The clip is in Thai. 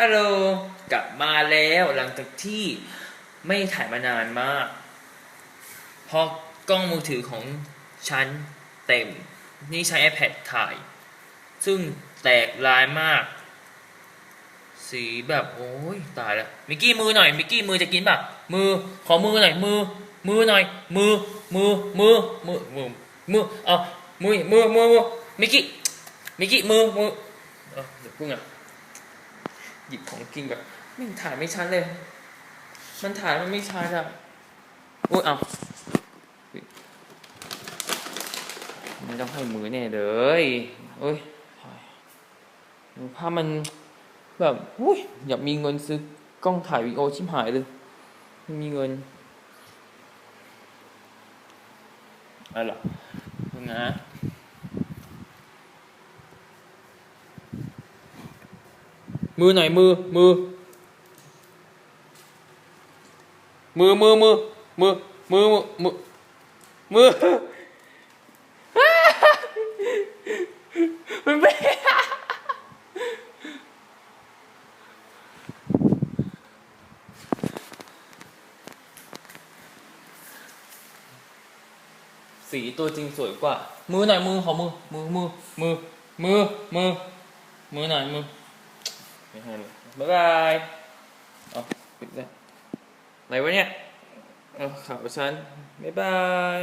ฮัลโหลกลับมาแล้วหลังจากที่ไม่ถ่ายมานานมากเพราะกล้องมือถือของฉันเต็ม นี่ใช้ iPad ถ่าย ซึ่งแตกลายมาก สีแบบโอ้ยตายแล้วมิกกี้มือหน่อยมิกกี้มือจะกินแบบมือขอมือหน่อยมือ มือหน่อย มือมือมือมือมือมือเอามือมือมือมือมิกกี้มิกกี้มือมือเออเดี๋ยวพึ่งอะ หยิบของกินแบบไม่ถ่ายไม่ชัดเลย มันถ่ายมันไม่ชัดอะโอ้ยเอาไม่ต้องให้มือแน่เลยโอ้ยภาพมันแบบอุ้ยอยากมีเงินซื้อกล้องถ่ายวีดีโอชิมหายเลยไม่มีเงินอะไรล่ะพึ่งนะ มือหน่อยมือมือ มือมือมือมือมือมือมือสีตัวจริงสวยกว่า มือหน่อยมือขอมือมือมือมือมือมือมือหน่อยมือ ไม่ให้เลยบ๊ายบายเอาปิดเลยไหนวะเนี่ยเอาข่าวฉันบ๊ายบาย